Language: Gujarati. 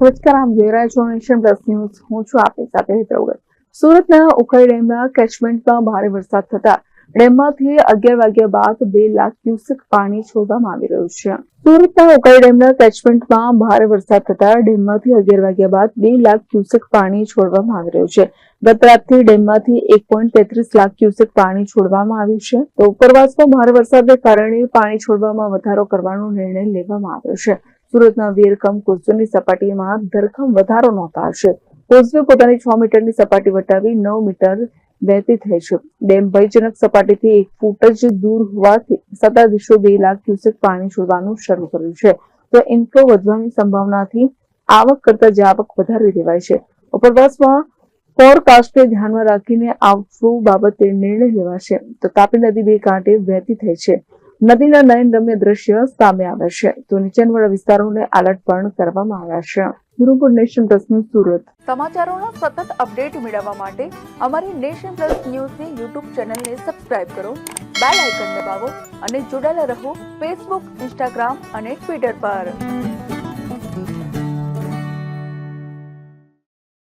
નમસ્કાર આપ જોઈ રહ્યા છો. પ્લસ ન્યૂઝ હું છું આપની સાથે હેતરવગર સુરતના ઉકાઈ ડેમના કેચમેન્ટમાં ભારે વરસાદ થતા ડેમમાંથી અગિયાર વાગ્યા બાદ બે લાખ ક્યુસેક પાણી છોડવામાં આવી રહ્યું છે. સુરતના ઉકાઈ ડેમના કેચમેન્ટમાં ભારે વરસાદ થતા ડેમમાંથી અગિયાર વાગ્યા બાદ બે લાખ ક્યુસેક પાણી છોડવામાં આવી રહ્યું છે. ગત રાતથી ડેમમાંથી એક પોઈન્ટ તેત્રીસ લાખ ક્યુસેક પાણી છોડવામાં આવ્યું છે. તો ઉપરવાસમાં ભારે વરસાદને કારણે પાણી છોડવામાં વધારો કરવાનો નિર્ણય લેવામાં આવ્યો છે. સુરતના વીરકમ કોઝવેની સપાટીમાં ધરખમ વધારો નોંધાશે. કોઝવે પોતાની છ મીટરની સપાટી વટાવી નવ મીટર વહેતી થઈ છે. ડેમ ભયજનક સપાટીથી એક ફૂટ જ દૂર હોવાથી સત્તાધીશો બે લાખ ક્યુસેક પાણી છોડવાનું શરૂ કર્યું છે. તો ઇન્ફ્લો વધવાની સંભાવનાથી આવક કરતા જાવક વધારી દેવાય છે. ઉપરવાસમાં ફોરકાસ્ટને ધ્યાનમાં રાખીને આઉટફ્લો બાબતે નિર્ણય લેવાશે. તો તાપી નદી બે કાંઠે વહેતી થઈ છે. નદીના નયનરમ્ય દ્રશ્ય સામે આવે છે. તો નીચાણવાળા વિસ્તારોને એલર્ટ પણ કરવામાં આવ્યા છે. Gurupur nation plus news Surat. સમાચારોના સતત અપડેટ મેળવવા માટે અમારી નેશન પ્લસ ન્યૂઝની યુટ્યુબ ચેનલને સબસ્ક્રાઇબ કરો, બેલ આઇકન દબાવો અને જોડાયેલા રહો ફેસબુક ઇન્સ્ટાગ્રામ અને ટ્વિટર પર.